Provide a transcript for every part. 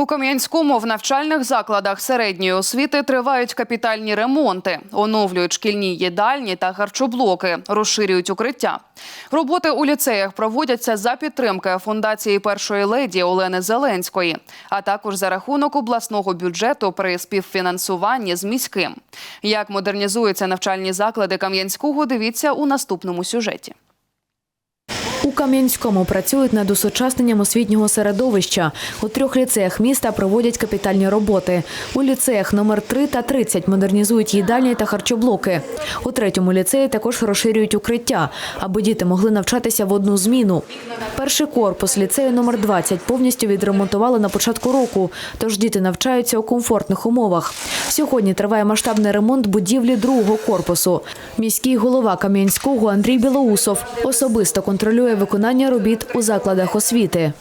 У Кам'янському в навчальних закладах середньої освіти тривають капітальні ремонти, оновлюють шкільні їдальні та харчоблоки, розширюють укриття. Роботи у ліцеях проводяться за підтримки фундації першої леді Олени Зеленської, а також за рахунок обласного бюджету при співфінансуванні з міським. Як модернізуються навчальні заклади Кам'янського, дивіться у наступному сюжеті. У Кам'янському працюють над осучасненням освітнього середовища. У трьох ліцеях міста проводять капітальні роботи. У ліцеях номер 3 та 30 модернізують їдальні та харчоблоки. У третьому ліцеї також розширюють укриття, аби діти могли навчатися в одну зміну. Перший корпус ліцею номер 20 повністю відремонтували на початку року, тож діти навчаються у комфортних умовах. Сьогодні триває масштабний ремонт будівлі другого корпусу. Міський голова Кам'янського Андрій Білоусов особисто контролює виконання робіт у закладах освіти.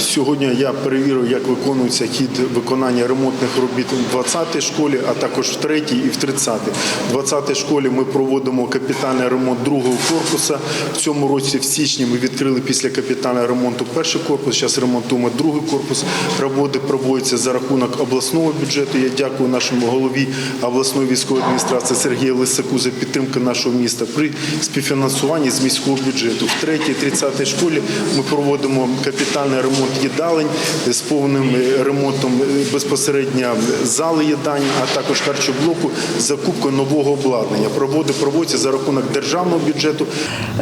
Сьогодні я перевірив, як виконується хід виконання ремонтних робіт в 20-й школі, а також в 3-й і в 30-й. В 20-й школі ми проводимо капітальний ремонт другого корпуса. В цьому році, в січні, ми відкрили після капітального ремонту перший корпус. Зараз ремонтуємо другий корпус. Роботи проводяться за рахунок обласного бюджету. Я дякую нашому голові обласної військової адміністрації Сергію Лисаку за підтримку нашого міста при співфінансуванні з міського бюджету. В 3-й, 30-й школі ми проводимо капітальний ремонт їдалень з повним ремонтом безпосередньо зали їдань, а також харчоблоку, закупкою нового обладнання. Проводи проводяться за рахунок державного бюджету.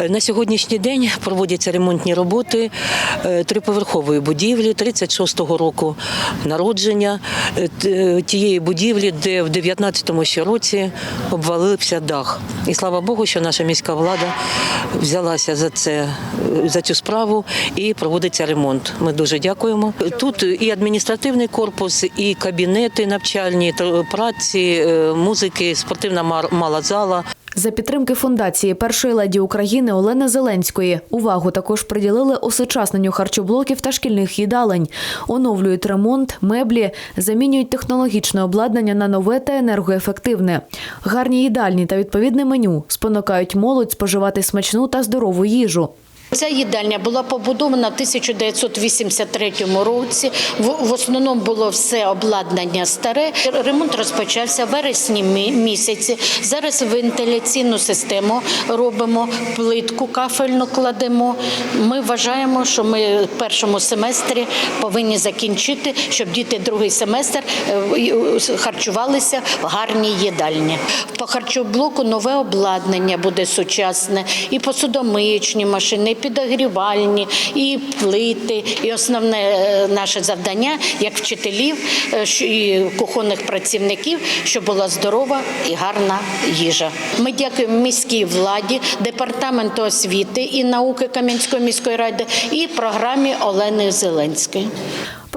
На сьогоднішній день проводяться ремонтні роботи е, триповерхової будівлі 36-го року народження е, тієї будівлі, де в 19-му ще році обвалився дах. І слава Богу, що наша міська влада взялася за це е, за цю справу і проводиться ремонт. Ми дуже дякуємо. Тут і адміністративний корпус, і кабінети навчальні, праці, е, музики, спортивна мала зала. За підтримки фундації першої леді України Олени Зеленської увагу також приділили осучасненню харчоблоків та шкільних їдалень, оновлюють ремонт, меблі, замінюють технологічне обладнання на нове та енергоефективне. Гарні їдальні та відповідне меню спонукають молодь споживати смачну та здорову їжу. Ця їдальня була побудована в 1983 році. В, основному було все обладнання старе. Ремонт розпочався в вересні місяці. Зараз вентиляційну систему робимо, плитку кафельну кладемо. Ми вважаємо, що ми в першому семестрі повинні закінчити, щоб діти другий семестр е, харчувалися в гарній їдальні. По харчоблоку нове обладнання буде сучасне, і посудомиючні машини, підогрівальні, і плити. І основне е, наше завдання як вчителів е, і кухонних працівників, щоб була здорова і гарна їжа. Ми дякуємо міській владі, департаменту освіти і науки Кам'янської міської ради і програмі Олени Зеленської.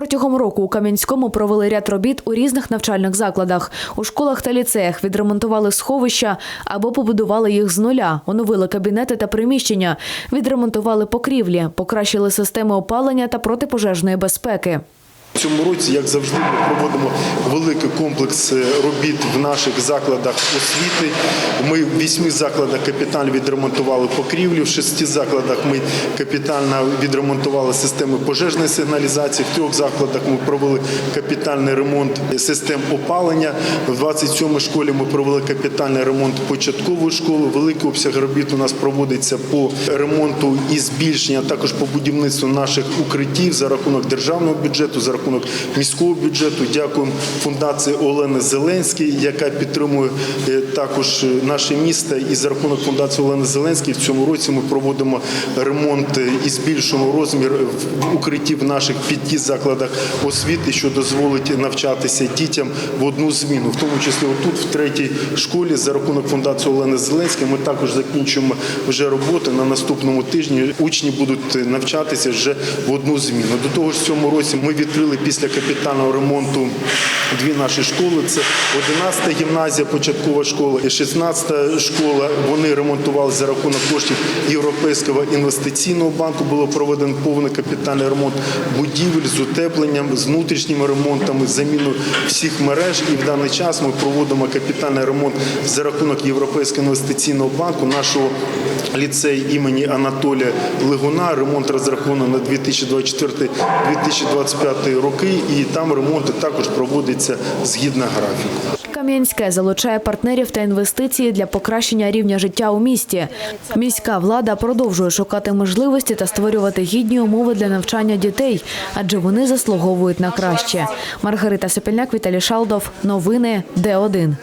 Протягом року у Кам'янському провели ряд робіт у різних навчальних закладах. У школах та ліцеях відремонтували сховища або побудували їх з нуля, оновили кабінети та приміщення, відремонтували покрівлі, покращили системи опалення та протипожежної безпеки. Цьому році, як завжди, ми проводимо великий комплекс е, робіт в наших закладах освіти. Ми в вісьми закладах капітально відремонтували покрівлі, в шести закладах ми капітально відремонтували системи пожежної сигналізації, в трьох закладах ми провели капітальний ремонт систем опалення. В 27 школі ми провели капітальний ремонт початкової школи. Великий обсяг робіт у нас проводиться по ремонту і збільшення, а також по будівництву наших укриттів за рахунок державного бюджету, за рахунок міського бюджету. Дякуємо фундації Олени Зеленській, яка підтримує е, також е, наше місто. І за рахунок фундації Олени Зеленської в цьому році ми проводимо ремонт е, і збільшуємо розмір в укритті в наших п'яти закладах освіти, що дозволить навчатися дітям в одну зміну, в тому числі отут, в третій школі, за рахунок фундації Олени Зеленської, ми також закінчуємо вже роботи на наступному тижні. Учні будуть навчатися вже в одну зміну. До того ж, в цьому році ми відкрили після капітального ремонту дві наші школи. Це 11-та гімназія, початкова школа і 16-та школа. Вони ремонтували за рахунок коштів Європейського інвестиційного банку. Було проведено повний капітальний ремонт будівель з утепленням, з внутрішніми ремонтами, з заміною всіх мереж. І в даний час ми проводимо капітальний ремонт за рахунок Європейського інвестиційного банку нашого ліцей імені Анатолія Лигуна. Ремонт розраховано на 2024-2025 роки, і там ремонти також проводяться згідно графіку. Кам'янське залучає партнерів та інвестиції для покращення рівня життя у місті. Міська влада продовжує шукати можливості та створювати гідні умови для навчання дітей, адже вони заслуговують на краще. Маргарита Сопільняк, Віталій Шалдов. Новини Д1.